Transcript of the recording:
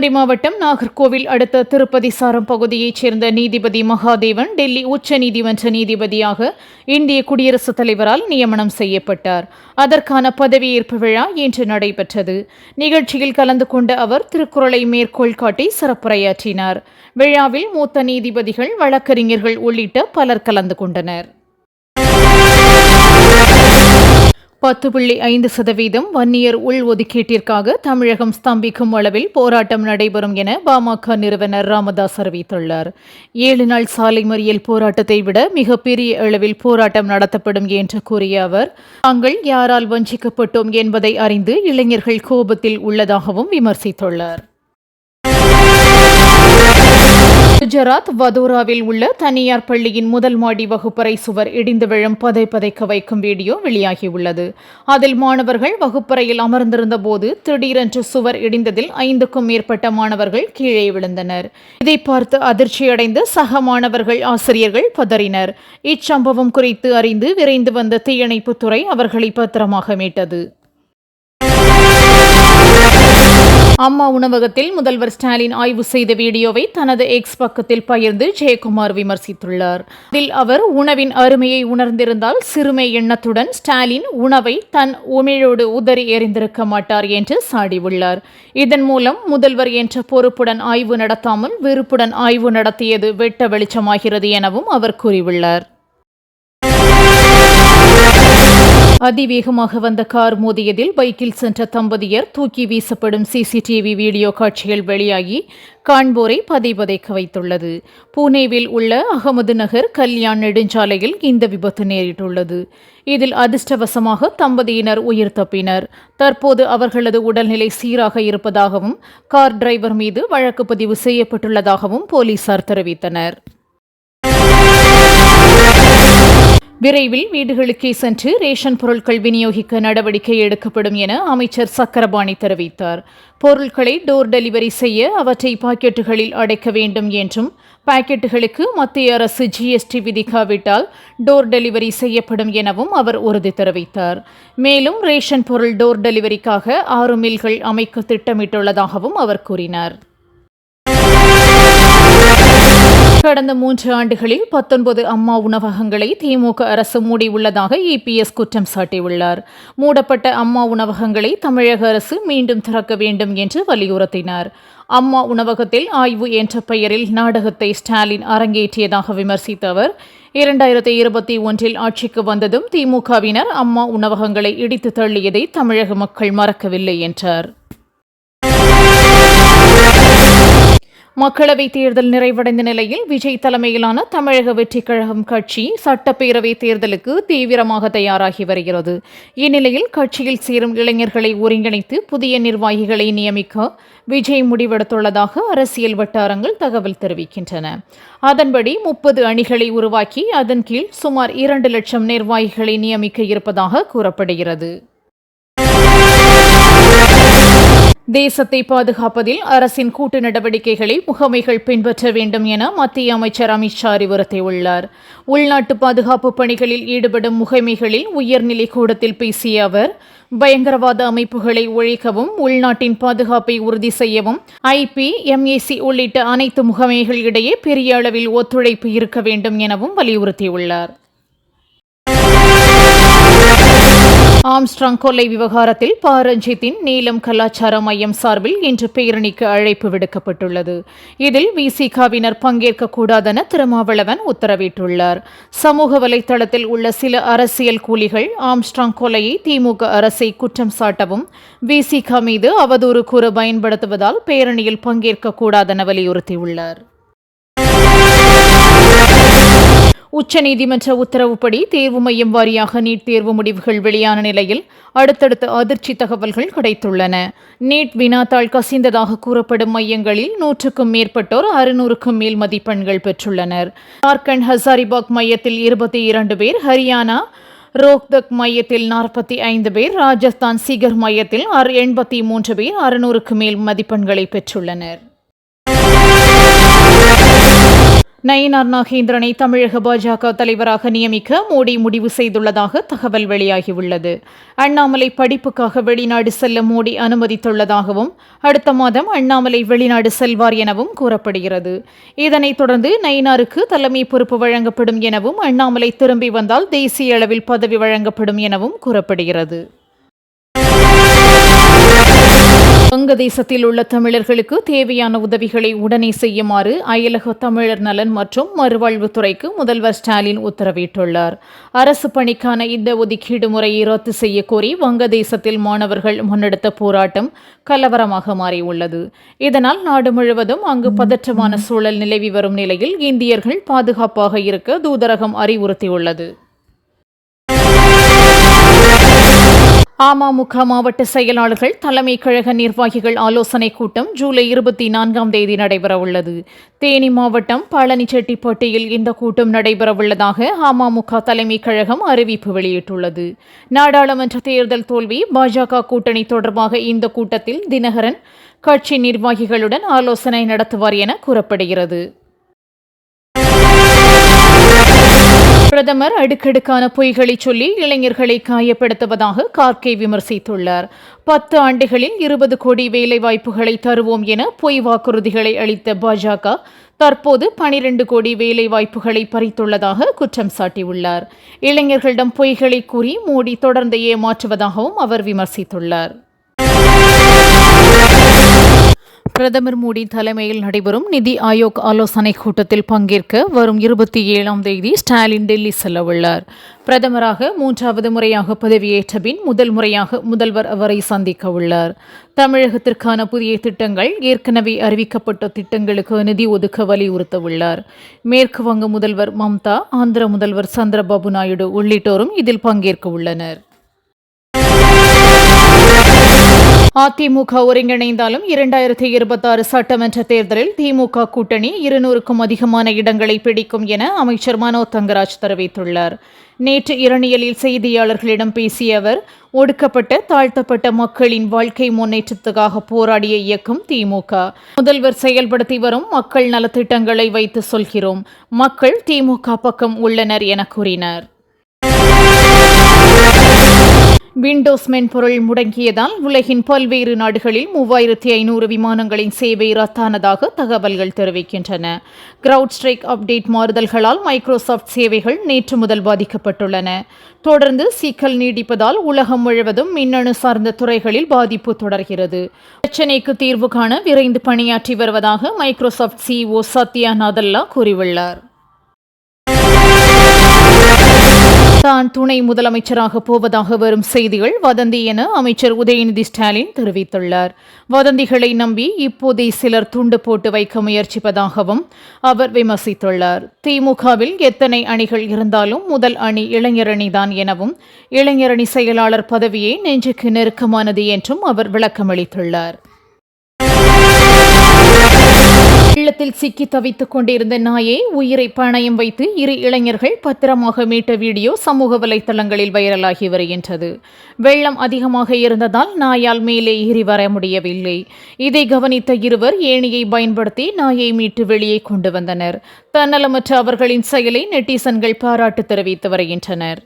கன்னியாகுமரி மாவட்டம் நாகர்கோவில் அடுத்த திருப்பதி சாரம் பகுதியைச் சேர்ந்த நீதிபதி மகாதேவன் டெல்லி உச்ச நீதிமன்ற நீதிபதியாக இந்திய குடியரசுத் தலைவரால் நியமனம் செய்யப்பட்டார். அதற்கான பதவியேற்பு விழா இன்று நடைபெற்றது. நிகழ்ச்சியில் கலந்து கொண்ட அவர் திருக்குறளை மேற்கோள் காட்டி சிறப்புரையாற்றினார். விழாவில் மூத்த நீதிபதிகள் வழக்கறிஞர்கள் உள்ளிட்ட பலர் கலந்து கொண்டனர். பத்து புள்ளி ஐந்து சதவீதம் வன்னியர் உள் ஒதுக்கீட்டிற்காக தமிழகம் ஸ்தம்பிக்கும் அளவில் போராட்டம் நடைபெறும் என பாமக நிறுவனர் ராமதாஸ் அறிவித்துள்ளார். ஏழு நாள் சாலை மறியல் போராட்டத்தை விட மிகப்பெரிய அளவில் போராட்டம் நடத்தப்படும் என்று கூறிய அவர் தாங்கள் யாரால் வஞ்சிக்கப்பட்டோம் என்பதை அறிந்து இளைஞர்கள் கோபத்தில் உள்ளதாகவும் விமர்சித்துள்ளார். குஜராத் வதோராவில் உள்ள தனியார் பள்ளியின் முதல் மாடி வகுப்பறை சுவர் இடிந்து விழும் பதை பதைக்க வைக்கும் வீடியோ வெளியாகியுள்ளது. அதில் மாணவர்கள் வகுப்பறையில் அமர்ந்திருந்த போது திடீரென்று சுவர் இடிந்ததில் ஐந்துக்கும் மேற்பட்ட மாணவர்கள் கீழே விழுந்தனர். இதை பார்த்து அதிர்ச்சியடைந்த சக மாணவர்கள் ஆசிரியர்கள் பதறினர். இச்சம்பவம் குறித்து அறிந்து விரைந்து வந்த தீயணைப்புத்துறை அவர்களை பத்திரமாக மீட்டது. அம்மா உணவகத்தில் முதல்வர் ஸ்டாலின் ஆய்வு செய்த வீடியோவை தனது எக்ஸ் பக்கத்தில் பகிர்ந்து ஜெயக்குமார் விமர்சித்துள்ளார். அதில் அவர் உணவின் அருமையை உணர்ந்திருந்தால் சிறுமை எண்ணத்துடன் ஸ்டாலின் உணவை தன் உமிழோடு உதறி எறிந்திருக்க மாட்டார் என்று சாடியுள்ளார். இதன் மூலம் முதல்வர் என்ற பொறுப்புடன் ஆய்வு நடத்தாமல் வெறுப்புடன் ஆய்வு நடத்தியது வெட்ட வெளிச்சமாகிறது எனவும் அவர் கூறியுள்ளார். அதிவேகமாக வந்த கார் மோதியதில் பைக்கில் சென்ற தம்பதியர் தூக்கி வீசப்படும் சிசிடிவி வீடியோ காட்சிகள் வெளியாகி காண்போரை பதைபதைக்க வைத்துள்ளது. பூனேவில் உள்ள அகமது நகர் கல்யாண் நெடுஞ்சாலையில் இந்த விபத்து நேரிட்டுள்ளது. இதில் அதிர்ஷ்டவசமாக தம்பதியினர் உயிர் தப்பினர். தற்போது அவர்களது உடல்நிலை சீராக இருப்பதாகவும் கார் டிரைவர் மீது வழக்கு பதிவு செய்யப்பட்டுள்ளதாகவும் போலீசார் தெரிவித்தனர். விரைவில் வீடுகளுக்கே சென்று ரேஷன் பொருட்கள் விநியோகிக்க நடவடிக்கை எடுக்கப்படும் என அமைச்சர் சக்கரபாணி தெரிவித்தார். பொருட்களை டோர் டெலிவரி செய்ய அவற்றை பாக்கெட்டுகளில் அடைக்க வேண்டும் என்றும் பாக்கெட்டுகளுக்கு மத்திய அரசு ஜிஎஸ்டி விதிக்காவிட்டால் டோர் டெலிவரி செய்யப்படும் எனவும் அவர் உறுதி தெரிவித்தார். மேலும் ரேஷன் பொருள் டோர் டெலிவரிக்காக ஆறு மில்கள் அமைக்க திட்டமிட்டுள்ளதாகவும் அவர் கூறினார். கடந்த மூன்று ஆண்டுகளில் பத்தொன்பது அம்மா உணவகங்களை திமுக அரசு மூடியுள்ளதாக இபிஎஸ் குற்றம் சாட்டியுள்ளார். மூடப்பட்ட அம்மா உணவகங்களை தமிழக அரசு மீண்டும் திறக்க வேண்டும் என்று வலியுறுத்தினார். அம்மா உணவகத்தில் ஆய்வு என்ற பெயரில் நாடகத்தை ஸ்டாலின் அரங்கேற்றியதாக விமர்சித்த அவர் இரண்டாயிரத்தி இருபத்தி ஒன்றில் ஆட்சிக்கு வந்ததும் திமுகவினர் அம்மா உணவகங்களை இடித்து தள்ளியதை தமிழக மக்கள் மறக்கவில்லை என்றார். மக்களவைத் தேர்தல் நிறைவடைந்த நிலையில் விஜய் தலைமையிலான தமிழக வெற்றிக் கழகம் கட்சி சட்டப்பேரவைத் தேர்தலுக்கு தீவிரமாக தயாராகி வருகிறது. இந்நிலையில் கட்சியில் சேரும் இளைஞர்களை ஒருங்கிணைத்து புதிய நிர்வாகிகளை நியமிக்க விஜய் முடிவெடுத்துள்ளதாக அரசியல் வட்டாரங்கள் தகவல் தெரிவிக்கின்றன. அதன்படி முப்பது அணிகளை உருவாக்கி அதன் கீழ் சுமார் இரண்டு லட்சம் நிர்வாகிகளை நியமிக்க இருப்பதாக கூறப்படுகிறது. தேசத்தை பாதுகாப்பதில் அரசின் கூட்டு நடவடிக்கைகளை முகமைகள் பின்பற்ற வேண்டும் என மத்திய அமைச்சர் அமித்ஷா அறிவுறுத்தியுள்ளார். உள்நாட்டு பாதுகாப்பு பணிகளில் ஈடுபடும் முகமைகளில் உயர்நிலை கூடத்தில் பேசிய அவர் பயங்கரவாத அமைப்புகளை ஒழிக்கவும் உள்நாட்டின் பாதுகாப்பை உறுதி செய்யவும் ஐபி எம்ஏசி உள்ளிட்ட அனைத்து முகமைகளிடையே பெரிய அளவில் ஒத்துழைப்பு இருக்க வேண்டும் எனவும் வலியுறுத்தியுள்ளார். ஆம்ஸ்ட்ராங் கொலை விவகாரத்தில் பாரஞ்சித்தின் நீலம் கலாச்சார மையம் சார்பில் இன்று பேரணிக்கு அழைப்பு விடுக்கப்பட்டுள்ளது. இதில் விசிகாவினர் பங்கேற்கக்கூடாதென திருமாவளவன் உத்தரவிட்டுள்ளார். சமூக வலைதளத்தில் உள்ள சில அரசியல் கூலிகள் ஆம்ஸ்ட்ராங் கொலையை திமுக அரசை குற்றம் சாட்டவும் விசிகா மீது அவதூறு கூற பயன்படுத்துவதால் பேரணியில் பங்கேற்கக்கூடாதென வலியுறுத்தியுள்ளார். உச்சநீதிமன்ற உத்தரவுப்படி தேர்வு மையம் வாரியாக நீட் தேர்வு முடிவுகள் வெளியான நிலையில் அடுத்தடுத்த அதிர்ச்சி தகவல்கள் கிடைத்துள்ளன. நீட் வினாத்தாள் கசிந்ததாக கூறப்படும் மையங்களில் நூற்றுக்கும் மேற்பட்டோர் அறுநூறுக்கும் மேல் மதிப்பெண்கள் பெற்றுள்ளனர். ஜார்க்கண்ட் ஹசாரிபாக் மையத்தில் இருபத்தி இரண்டு பேர் ஹரியானா ரோக்தக் மையத்தில் நாற்பத்தி ஐந்து பேர் ராஜஸ்தான் சிகர் மையத்தில் எண்பத்தி மூன்று பேர் அறுநூறுக்கு மேல் மதிப்பெண்களை பெற்றுள்ளனர். நயினார் நாகேந்திரனை தமிழக பாஜக தலைவராக நியமிக்க மோடி முடிவு செய்துள்ளதாக தகவல் வெளியாகியுள்ளது. அண்ணாமலை படிப்புக்காக வெளிநாடு செல்ல மோடி அனுமதித்துள்ளதாகவும் அடுத்த மாதம் அண்ணாமலை வெளிநாடு செல்வார் எனவும் கூறப்படுகிறது. இதனைத் தொடர்ந்து நயினாருக்கு தலைமை பொறுப்பு வழங்கப்படும் எனவும் அண்ணாமலை திரும்பி வந்தால் தேசிய அளவில் பதவி வழங்கப்படும் எனவும் கூறப்படுகிறது. வங்கதேசத்தில் உள்ள தமிழர்களுக்கு தேவையான உதவிகளை உடனே செய்யுமாறு அயலக தமிழர் நலன் மற்றும் மறுவாழ்வுத்துறைக்கு முதல்வர் ஸ்டாலின் உத்தரவிட்டுள்ளார். அரசு பணிக்கான இந்த ஒதுக்கீடு முறையை ரத்து செய்ய கோரி வங்கதேசத்தில் மாணவர்கள் முன்னெடுத்த போராட்டம் கலவரமாக மாறியுள்ளது. இதனால் நாடு முழுவதும் அங்கு பதற்றமான சூழல் நிலவி வரும் நிலையில் இந்தியர்கள் பாதுகாப்பாக இருக்க தூதரகம் அறிவுறுத்தியுள்ளது. அமமுக மாவட்ட செயலாளர்கள் தலைமை கழக நிர்வாகிகள் ஆலோசனைக் கூட்டம் ஜூலை இருபத்தி நான்காம் தேதி நடைபெறவுள்ளது தேனி மாவட்டம் பழனிச்செட்டிப்பட்டியில் இந்த கூட்டம் நடைபெறவுள்ளதாக அமமுக தலைமை கழகம் அறிவிப்பு வெளியிட்டுள்ளது. நாடாளுமன்ற தேர்தல் தோல்வி பாஜக கூட்டணி தொடர்பாக இந்த கூட்டத்தில் தினகரன் கட்சி நிர்வாகிகளுடன் ஆலோசனை நடத்துவார் என கூறப்படுகிறது. பிரதமர் அடுக்கடுக்கான பொய்களை சொல்லி இளைஞர்களை காயப்படுத்துவதாக கார்கே விமர்சித்துள்ளார். பத்து ஆண்டுகளில் இருபது கோடி வேலைவாய்ப்புகளை தருவோம் என பொய் வாக்குறுதிகளை அளித்த பாஜக தற்போது பனிரெண்டு கோடி வேலை வாய்ப்புகளை பறித்துள்ளதாக குற்றம் சாட்டியுள்ளார். இளைஞர்களிடம் பொய்களை கூறி மோடி தொடர்ந்து ஏமாற்றுவதாகவும் அவர் விமர்சித்துள்ளார். பிரதமர் மோடி தலைமையில் நடைபெறும் நிதி ஆயோக் ஆலோசனைக் கூட்டத்தில் பங்கேற்க வரும் இருபத்தி ஏழாம் தேதி ஸ்டாலின் டெல்லி செல்லவுள்ளார். பிரதமராக மூன்றாவது முறையாக பதவியேற்ற பின் முதல் முறையாக முதல்வர் அவரை சந்திக்க உள்ளார். தமிழகத்திற்கான புதிய திட்டங்கள் ஏற்கனவே அறிவிக்கப்பட்ட திட்டங்களுக்கு நிதி ஒதுக்க வலியுறுத்த உள்ளார். மேற்கு வங்க முதல்வர் மம்தா ஆந்திர முதல்வர் சந்திரபாபு நாயுடு உள்ளிட்டோரும் இதில் பங்கேற்க உள்ளனர். அதிமுக ஒருங்கிணைந்தாலும் இரண்டாயிரத்தி இருபத்தாறு சட்டமன்ற தேர்தலில் திமுக கூட்டணி இருநூறுக்கும் அதிகமான இடங்களை பிடிக்கும் என அமைச்சர் மனோ தங்கராஜ் தெரிவித்துள்ளார். நேற்று இரணியலில் செய்தியாளர்களிடம் பேசிய அவர் ஒடுக்கப்பட்ட தாழ்த்தப்பட்ட மக்களின் வாழ்க்கை முன்னேற்றத்துக்காக போராடிய இயக்கம் திமுக. முதல்வர் செயல்படுத்தி வரும் மக்கள் நலத்திட்டங்களை வைத்து சொல்கிறோம். மக்கள் திமுக பக்கம் உள்ளனர் என கூறினார். விண்டோஸ் மென்பொருள் முடங்கியதால் உலகின் பல்வேறு நாடுகளில் மூவாயிரத்தி ஐநூறு விமானங்களின் சேவை ரத்தானதாக தகவல்கள் தெரிவிக்கின்றன. கிரவுட் ஸ்ட்ரைக் அப்டேட் மாறுதல்களால் மைக்ரோசாஃப்ட் சேவைகள் நேற்று முதல் பாதிக்கப்பட்டுள்ளன. தொடர்ந்து சிக்கல் நீடிப்பதால் உலகம் முழுவதும் மின்னணு சார்ந்த துறைகளில் பாதிப்பு தொடர்கிறது. பிரச்சினைக்கு தீர்வு காண விரைந்து பணியாற்றி வருவதாக மைக்ரோசாஃப்ட் சிஇஓ சத்யா நாதல்லா கூறியுள்ளார். தான் துணை முதலமைச்சராக போவதாக வரும் செய்திகள் வதந்தி என அமைச்சர் உதயநிதி ஸ்டாலின் தெரிவித்துள்ளார். வதந்திகளை நம்பி இப்போதே சிலர் துண்டு போட்டு வைக்க முயற்சிப்பதாகவும் அவர் விமர்சித்துள்ளார். திமுகவில் எத்தனை அணிகள் இருந்தாலும் முதல் அணி இளைஞரணிதான் எனவும் இளைஞரணி செயலாளர் பதவியே நெஞ்சுக்கு நெருக்கமானது என்றும் அவர் விளக்கமளித்துள்ளார். வெள்ளத்தில் சிக்கி தவித்துக் கொண்டிருந்த நாயை உயிரை பணயம் வைத்து இரு இளைஞர்கள் பத்திரமாக மீட்ட வீடியோ சமூக வலைதளங்களில் வைரலாகி வருகின்றது. வெள்ளம் அதிகமாக இருந்ததால் நாயால் மேலே ஏறி வர முடியவில்லை. இதை கவனித்த இருவர் ஏணியை பயன்படுத்தி நாயை மீட்டு வெளியே கொண்டு வந்தனர். தன்னலமற்ற அவர்களின் செயலை நெட்டிசன்கள் பாராட்டு தெரிவித்து வருகின்றனர்.